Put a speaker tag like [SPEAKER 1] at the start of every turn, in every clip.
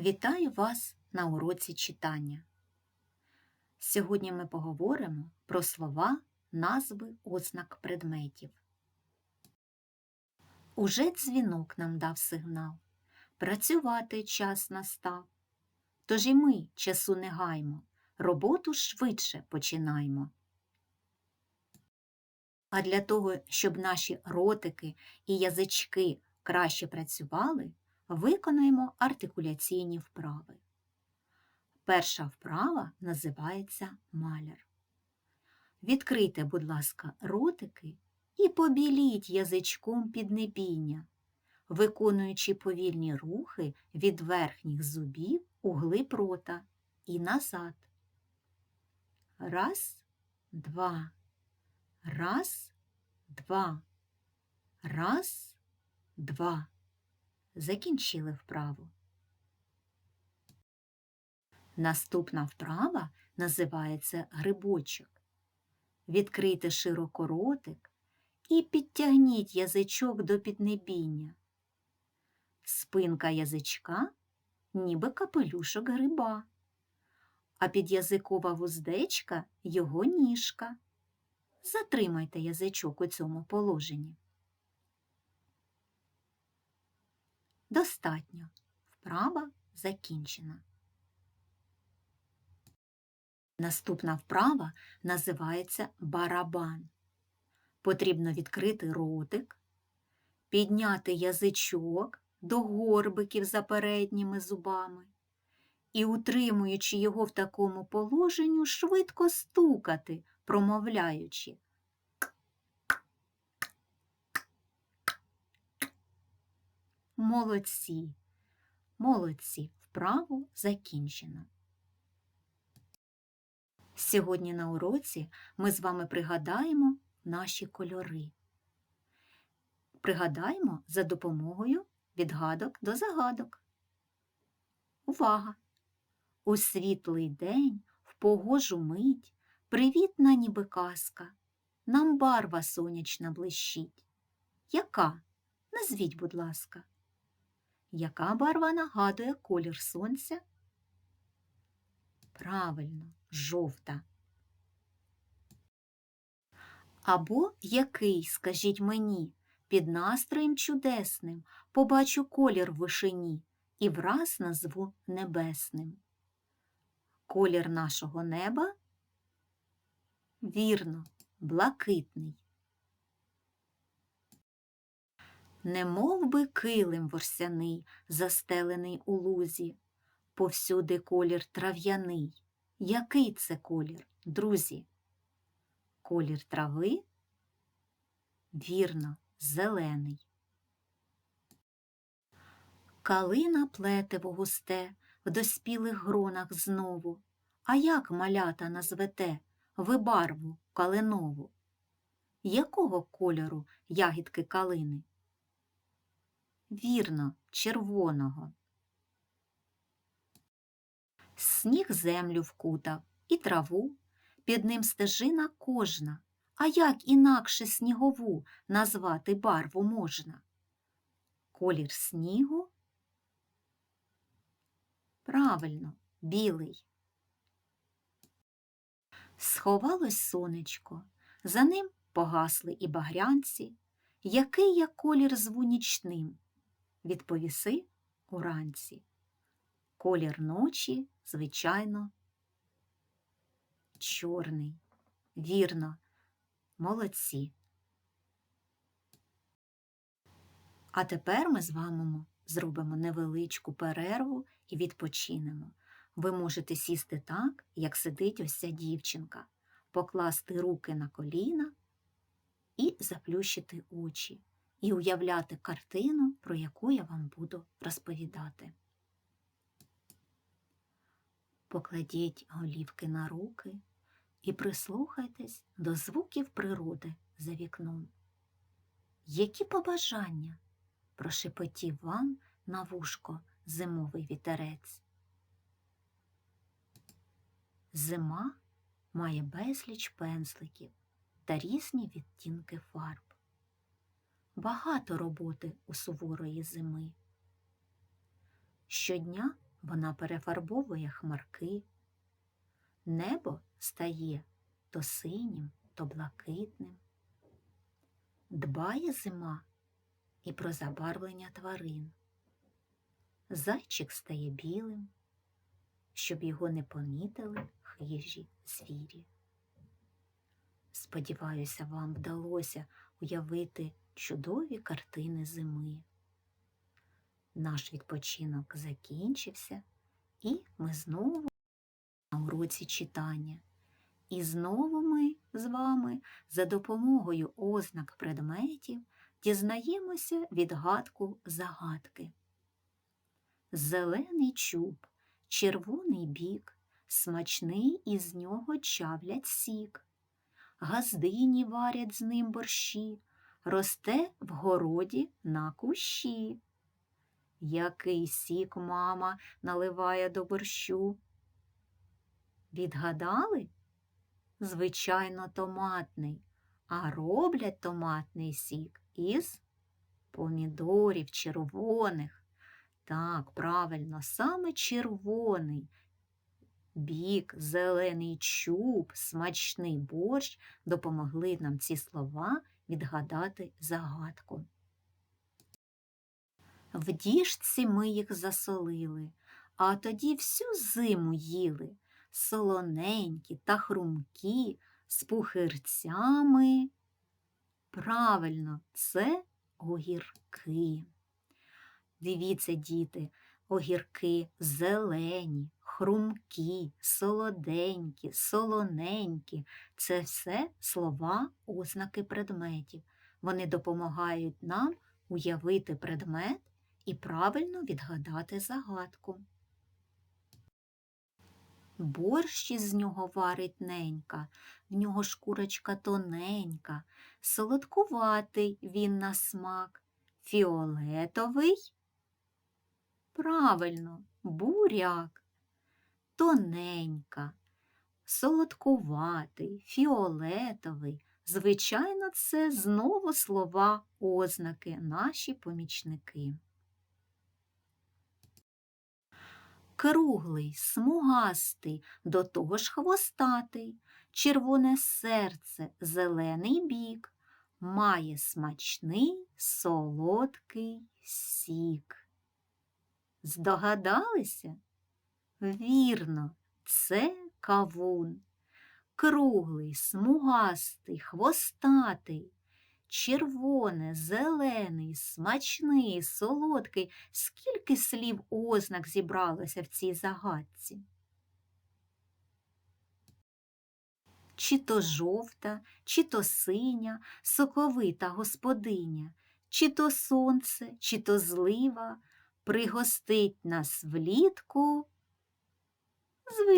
[SPEAKER 1] Вітаю вас на уроці читання. Сьогодні ми поговоримо про слова, назви ознак предметів. Уже дзвінок нам дав сигнал. Працювати час настав. Тож і ми часу не гаймо, роботу швидше починаймо. А для того, щоб наші ротики і язички краще працювали, виконуємо артикуляційні вправи. Перша вправа називається маляр. Відкрийте, будь ласка, ротики і побіліть язичком піднебіння, виконуючи повільні рухи від верхніх зубів у глиб рота і назад. Раз, два. Раз, два. Раз, два. Закінчили вправу. Наступна вправа називається грибочок. Відкрийте широко ротик і підтягніть язичок до піднебіння. Спинка язичка ніби капелюшок гриба, а підязикова вуздечка його ніжка. Затримайте язичок у цьому положенні. Достатньо. Вправа закінчена. Наступна вправа називається барабан. Потрібно відкрити ротик, підняти язичок до горбиків за передніми зубами і, утримуючи його в такому положенню, швидко стукати, промовляючи. Молодці, молодці, вправу закінчено. Сьогодні на уроці ми з вами пригадаємо наші кольори. Пригадаємо за допомогою відгадок до загадок. Увага! У світлий день, в погожу мить, привітна ніби казка, нам барва сонячна блищить. Яка? Назвіть, будь ласка. Яка барва нагадує колір сонця? Правильно, жовта. Або який, скажіть мені, під настроєм чудесним побачу колір в вишині і враз назву небесним. Колір нашого неба? Вірно, блакитний. Не мов би килим ворсяний, застелений у лузі, повсюди колір трав'яний. Який це колір, друзі? Колір трави? Вірно, зелений. Калина плетиво густе в доспілих гронах знову. А як малята назвете ви барву калинову? Якого кольору ягідки калини? Вірно, червоного. Сніг землю вкутав і траву, під ним стежина кожна, а як інакше снігову назвати барву можна? Колір снігу? Правильно, білий. Сховалось сонечко, за ним погасли і багрянці. Який я колір зву нічним? Відповіси уранці. Колір ночі, звичайно, чорний. Вірно, молодці. А тепер ми з вами зробимо невеличку перерву і відпочинемо. Ви можете сісти так, як сидить ось ця дівчинка, покласти руки на коліна і заплющити очі, і уявляти картину, про яку я вам буду розповідати. Покладіть голівки на руки і прислухайтесь до звуків природи за вікном. Які побажання прошепотів вам на вушко зимовий вітерець? Зима має безліч пензликів та різні відтінки фарб. Багато роботи у суворої зими. Щодня Вона перефарбовує хмарки. Небо стає то синім, то блакитним. Дбає зима і про забарвлення тварин. Зайчик стає білим, щоб його не помітили хижі звірі. Сподіваюся, вам вдалося уявити чудові картини зими. Наш відпочинок закінчився, і ми знову на уроці читання. І знову ми з вами за допомогою ознак предметів дізнаємося відгадку загадки. Зелений чуб, червоний бік, смачний із нього чавлять сік. Газдині варять з ним борщі, росте в городі на кущі. Який сік мама наливає до борщу? Відгадали? Звичайно, томатний, а роблять томатний сік із помідорів червоних. Так, правильно, саме червоний. Бік, зелений чуб, смачний борщ допомогли нам ці слова відгадати загадку. В діжці ми їх засолили, а тоді всю зиму їли, солоненькі та хрумкі, з пухирцями. Правильно, це огірки. Дивіться, діти, огірки зелені, хрумкі, солоденькі, солоненькі це все слова, ознаки предметів. Вони допомагають нам уявити предмет і правильно відгадати загадку. Борщ із нього варить ненька, в нього шкурочка тоненька, солодкуватий він на смак, фіолетовий. Правильно, буряк, тоненька, солодкуватий, фіолетовий. Звичайно, це знову слова ознаки, наші помічники. Круглий, смугастий, до того ж хвостатий, червоне серце, зелений бік, має смачний солодкий сік. Здогадалися? Вірно, це кавун. Круглий, смугастий, хвостатий, червоне, зелений, смачний, солодкий. Скільки слів ознак зібралося в цій загадці? Чи то жовта, чи то синя, соковита господиня, чи то сонце, чи то злива, пригостить нас влітку.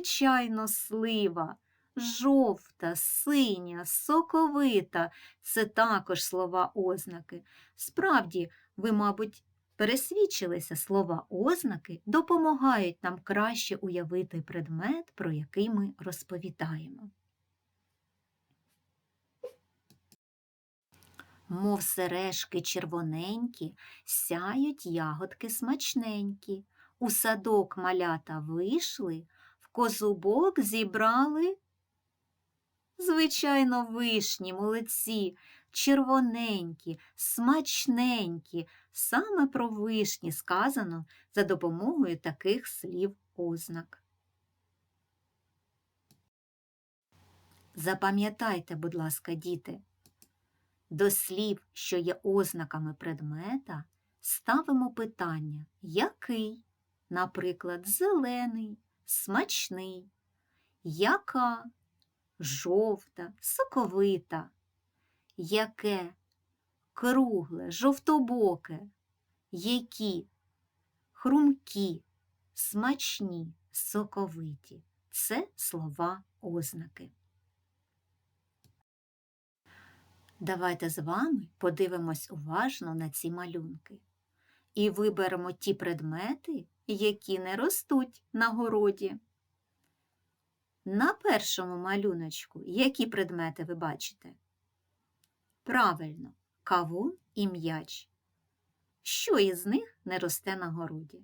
[SPEAKER 1] Звичайно, слива жовта, синя, соковита це також слова ознаки. Справді, ви, мабуть, пересвідчилися слова ознаки допомагають нам краще уявити предмет, про який ми розповідаємо. Мов сережки червоненькі, сяють ягодки смачненькі. У садок малята вийшли, козубок зібрали Звичайно, вишні, молодці, червоненькі, смачненькі. Саме про вишні сказано за допомогою таких слів ознак. Запам'ятайте, будь ласка, діти, до слів, що є ознаками предмета, ставимо питання який, наприклад, зелений, смачний, яка жовта, соковита, яке кругле, жовтобоке, які хрумкі, смачні, соковиті. Це слова ознаки. Давайте з вами подивимось уважно на ці малюнки і виберемо ті предмети, які не ростуть на городі. На першому малюночку які предмети ви бачите? Правильно, кавун і м'яч. Що із них не росте на городі?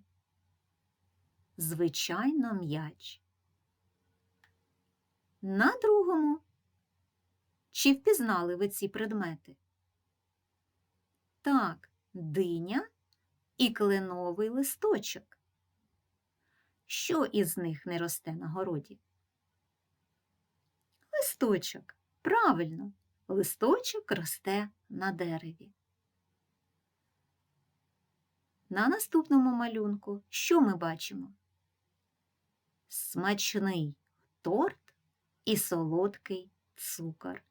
[SPEAKER 1] звичайно, м'яч. На другому. Чи впізнали ви ці предмети? Так, диня і кленовий листочок. Що із них не росте на городі? Листочок. Правильно, листочок росте на дереві. На наступному малюнку що ми бачимо? Смачний торт і солодкий цукор.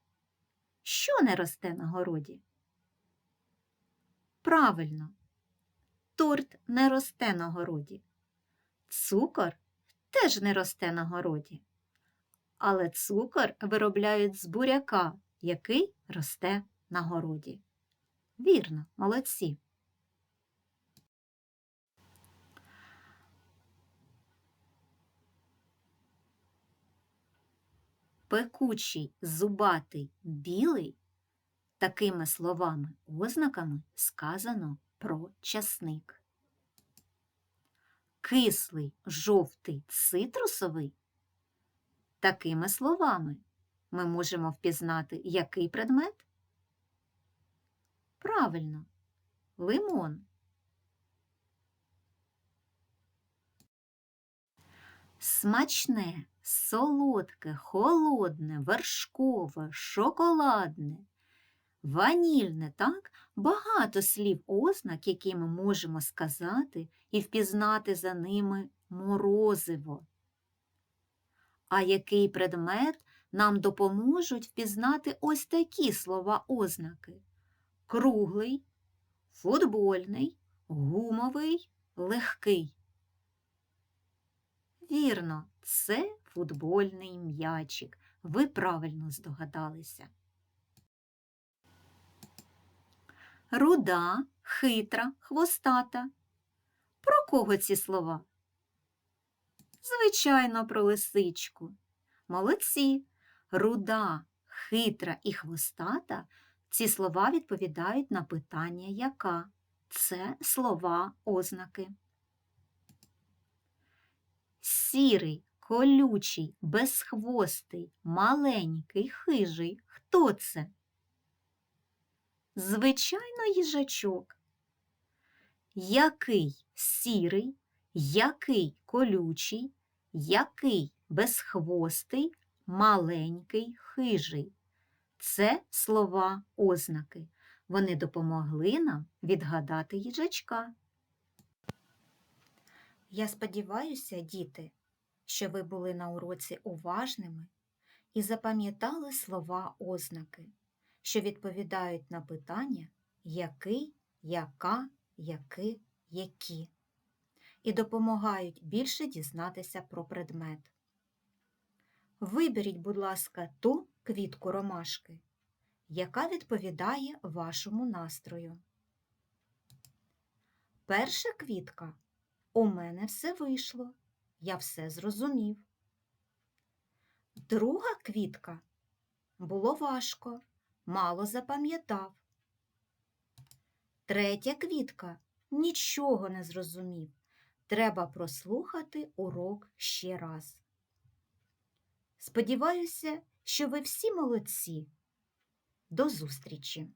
[SPEAKER 1] Що не росте на городі? Правильно, торт не росте на городі. Цукор теж не росте на городі. Але цукор виробляють з буряка, який росте на городі. Вірно, молодці. Пекучий, зубатий, білий такими словами, ознаками сказано про часник. Кислий, жовтий, цитрусовий такими словами ми можемо впізнати який предмет? Правильно, лимон. Смачне, солодке, холодне, вершкове, шоколадне, ванільне, так? Багато слів ознак, які ми можемо сказати і впізнати за ними морозиво. А який предмет нам допоможуть впізнати ось такі слова ознаки? Круглий, футбольний, гумовий, легкий. Вірно, це футбольний м'ячик. Ви правильно здогадалися. Руда, хитра, хвостата. Про кого ці слова? Звичайно, про лисичку. Молодці. Руда, хитра і хвостата ці слова відповідають на питання яка? Це слова ознаки. Сірий, колючий, безхвостий, маленький, хижий. Хто це? Звичайно, їжачок. Який сірий, який колючий, який безхвостий, маленький, хижий. Це слова ознаки. Вони допомогли нам відгадати їжачка. Я сподіваюся, діти, що ви були на уроці уважними і запам'ятали слова ознаки, що відповідають на питання який, яка, яки, які, і допомагають більше дізнатися про предмет. Виберіть, будь ласка, ту квітку ромашки, яка відповідає вашому настрою. Перша квітка у мене все вийшло, я все зрозумів. Друга квітка було важко, мало запам'ятав. Третя квітка нічого не зрозумів. Треба прослухати урок ще раз. Сподіваюся, що ви всі молодці. До зустрічі!